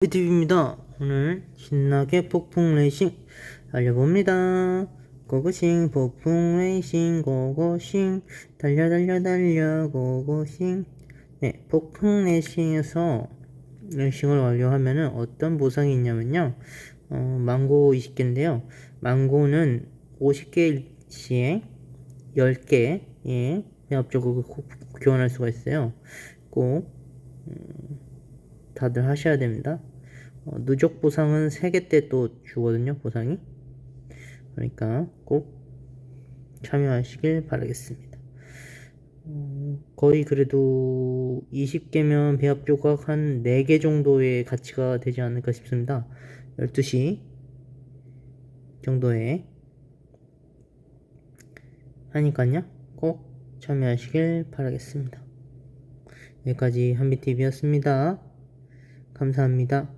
TV입니다. 오늘 신나게 폭풍 레이싱 달려봅니다. 고고싱 폭풍 레이싱 고고싱 달려 달려 달려 고고싱 네 폭풍 레이싱에서 레이싱을 완료하면은 어떤 보상이 있냐면요 어, 망고 20개인데요 망고는 50개 시에 10개 예 배합적으로 교환할 수가 있어요 꼭 다들 하셔야 됩니다. 어, 누적 보상은 3개 때 또 주거든요, 보상이. 그러니까 꼭 참여하시길 바라겠습니다. 어, 거의 그래도 20개면 배합 조각 한 4개 정도의 가치가 되지 않을까 싶습니다. 12시 정도에 하니까요, 꼭 참여하시길 바라겠습니다. 여기까지 한비TV였습니다. 감사합니다.